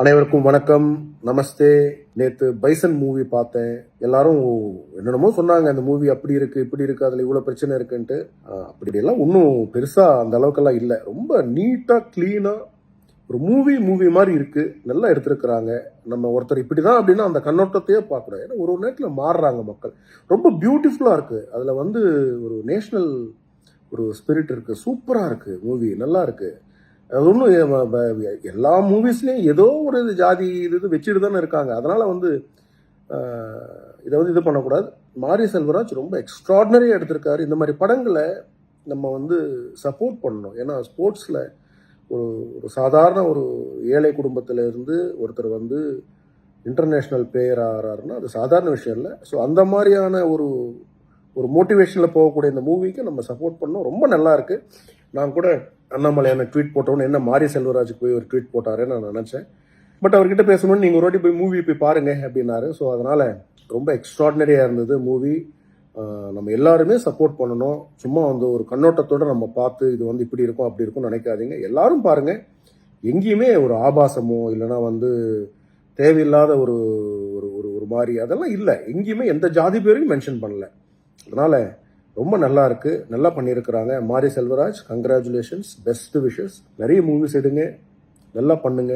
அனைவருக்கும் வணக்கம். நமஸ்தே. நேத்து பைசன் மூவி பார்த்தேன். எல்லாரும் என்னென்னமோ சொன்னாங்க அந்த மூவி அப்படி இருக்கு இப்படி இருக்கு அதுல இவ்வளவு பிரச்சனை இருக்குன்ட்டு. அப்படியெல்லாம் அப்படி எல்லாம் ஒன்றும் பெருசா அந்த அளவுக்கெல்லாம் இல்லை. ரொம்ப நீட்டா கிளீனா ஒரு மூவி மூவி மாதிரி இருக்கு. நல்லா எடுத்திருக்கிறாங்க. நம்ம ஒருத்தர் இப்படி தான் அப்படின்னா அந்த கண்ணோட்டத்தையே பார்க்கணும் ஏன்னா ஒரு ஒரு நேரத்தில் மாறுறாங்க மக்கள். ரொம்ப பியூட்டிஃபுல்லாக இருக்கு. அதில் வந்து ஒரு நேஷ்னல் ஒரு ஸ்பிரிட் இருக்கு. சூப்பராக இருக்கு. மூவி நல்லா இருக்கு. அது ஒன்றும் எல்லா மூவிஸ்லேயும் ஏதோ ஒரு இது ஜாதி இது இது வச்சுட்டு தானே இருக்காங்க. அதனால் வந்து இதை வந்து இது பண்ணக்கூடாது. மாரி செல்வராஜ் ரொம்ப எக்ஸ்ட்ராடினரியாக எடுத்திருக்காரு. இந்த மாதிரி படங்களை நம்ம வந்து சப்போர்ட் பண்ணணும். ஏன்னா ஸ்போர்ட்ஸில் ஒரு ஒரு சாதாரண ஒரு ஏழை குடும்பத்தில் இருந்து ஒருத்தர் வந்து இன்டர்நேஷ்னல் பிளேயர் ஆகிறாருன்னா அது சாதாரண விஷயம் இல்லை. ஸோ அந்த மாதிரியான ஒரு ஒரு மோட்டிவேஷனில் போகக்கூடிய இந்த மூவிக்கு நம்ம சப்போர்ட் பண்ணோம் ரொம்ப நல்லா இருக்குது நான் கூட அண்ணாமலை ட்வீட் போட்டோன்னு என்ன மாரி செல்வராஜுக்கு போய் ஒரு ட்வீட் போட்டாருன்னு நான் நினச்சேன். பட் அவர்கிட்ட பேசணும்னு நீங்கள் ஒரு வாட்டி போய் மூவி போய் பாருங்க அப்படின்னாரு. ஸோ அதனால் ரொம்ப எக்ஸ்ட்ராடினரியாக இருந்தது மூவி நம்ம எல்லாருமே சப்போர்ட் பண்ணணும். சும்மா வந்து ஒரு கண்ணோட்டத்தோட நம்ம பார்த்து இது வந்து இப்படி இருக்கும் அப்படி இருக்கும்னு நினைக்காதீங்க. எல்லாரும் பாருங்கள் எங்கேயுமே ஒரு ஆபாசமோ இல்லைன்னா வந்து தேவையில்லாத ஒரு ஒரு ஒரு ஒரு மாதிரி அதெல்லாம் இல்லை. எங்கேயுமே எந்த ஜாதி பேரையும் மென்ஷன் பண்ணல. அதனால் ரொம்ப நல்லா இருக்கு. நல்லா பண்ணியிருக்கிறாங்க. Mari Selvaraj congratulations best wishes நிறைய மூவிஸ் எடுங்க. நல்லா பண்ணுங்க.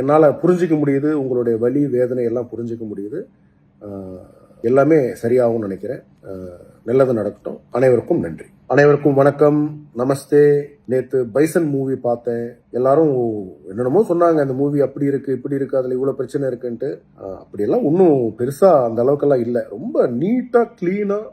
என்னால் புரிஞ்சிக்க முடியுது. உங்களுடைய வலி வேதனை எல்லாம் புரிஞ்சிக்க முடியுது. எல்லாமே சரியாகும்னு நினைக்கிறேன். நல்லது நடக்கட்டும். அனைவருக்கும் நன்றி. அனைவருக்கும் வணக்கம். நமஸ்தே. நேற்று பைசன் மூவி பார்த்தேன். எல்லாரும் என்னென்னமோ சொன்னாங்க. அந்த மூவி அப்படி இருக்கு இப்படி இருக்கு அதில் இவ்வளோ பிரச்சனை இருக்குன்ட்டு. அப்படியெல்லாம் ஒன்றும் பெருசாக அந்த அளவுக்கெல்லாம் இல்லை. ரொம்ப நீட்டாக க்ளீனாக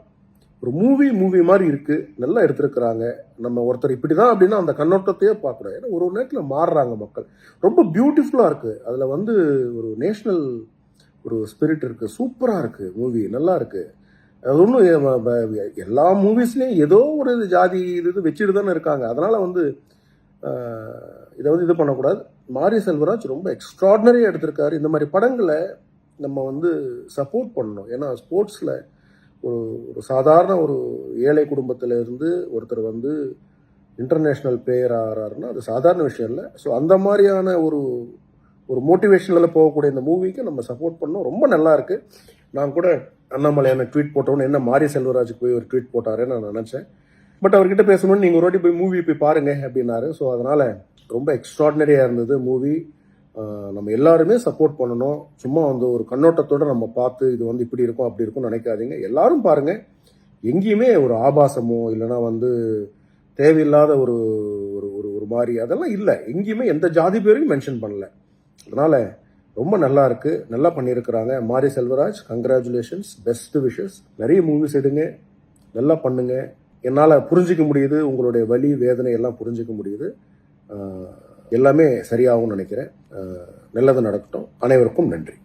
ஒரு மூவி மூவி மாதிரி இருக்குது நல்லா எடுத்திருக்கிறாங்க. நம்ம ஒருத்தர் இப்படி தான் அப்படின்னா அந்த கண்ணோட்டத்தையே பார்க்கணும் ஏன்னா ஒரு ஒரு நேரத்தில் மாறுறாங்க மக்கள். ரொம்ப பியூட்டிஃபுல்லாக இருக்குது அதில் வந்து ஒரு நேஷ்னல் ஒரு ஸ்பிரிட் இருக்குது சூப்பராக இருக்குது மூவி நல்லா இருக்குது அது ஒன்றும் எல்லா மூவிஸ்லேயும் ஏதோ ஒரு இது ஜாதி இது இது வச்சுட்டு தானே இருக்காங்க. அதனால் வந்து இதை வந்து இது பண்ணக்கூடாது. மாரி செல்வராஜ் ரொம்ப எக்ஸ்ட்ராடினரியாக எடுத்திருக்காரு. இந்த மாதிரி படங்களை நம்ம வந்து சப்போர்ட் பண்ணணும். ஏன்னா ஸ்போர்ட்ஸில் ஒரு ஒரு சாதாரண ஒரு ஏழை குடும்பத்திலேருந்து ஒருத்தர் வந்து இன்டர்நேஷ்னல் பிளேயர் ஆகிறாருன்னா அது சாதாரண விஷயம் இல்லை. ஸோ அந்த மாதிரியான ஒரு ஒரு மோட்டிவேஷனில் போகக்கூடிய இந்த மூவிக்கு நம்ம சப்போர்ட் பண்ணோம். ரொம்ப நல்லா இருக்குது நான் கூட அண்ணாமலை என்ன ட்வீட் போட்டோன்னு என்ன மாரி செல்வராஜுக்கு போய் ஒரு ட்வீட் போட்டாருன்னு நான் நினச்சேன். பட் அவர்கிட்ட பேசணும்னு நீங்கள் ஒரு வாட்டி போய் மூவி போய் பாருங்க அப்படின்னாரு. ஸோ அதனால் ரொம்ப எக்ஸ்ட்ராடினரியாக இருந்தது மூவி நம்ம எல்லாருமே சப்போர்ட் பண்ணணும். சும்மா வந்து ஒரு கண்ணோட்டத்தோட நம்ம பார்த்து இது வந்து இப்படி இருக்கும் அப்படி இருக்கும்னு நினைக்காதீங்க. எல்லாரும் பாருங்கள் எங்கேயுமே ஒரு ஆபாசமோ இல்லைன்னா வந்து தேவையில்லாத ஒரு ஒரு ஒரு ஒரு மாதிரி அதெல்லாம் இல்லை. எங்கேயுமே எந்த ஜாதி பேரையும் மென்ஷன் பண்ணல. அதனால் ரொம்ப நல்லா இருக்குது நல்லா பண்ணியிருக்கிறாங்க. Mari Selvaraj congratulations best wishes நிறைய மூவிஸ் எடுங்க. நல்லா பண்ணுங்கள் என்னால் புரிஞ்சிக்க முடியுது. உங்களுடைய வலி வேதனை எல்லாம் புரிஞ்சிக்க முடியுது. எல்லாமே சரியாகும்னு நினைக்கிறேன். நல்லது நடக்கட்டும். அனைவருக்கும் நன்றி.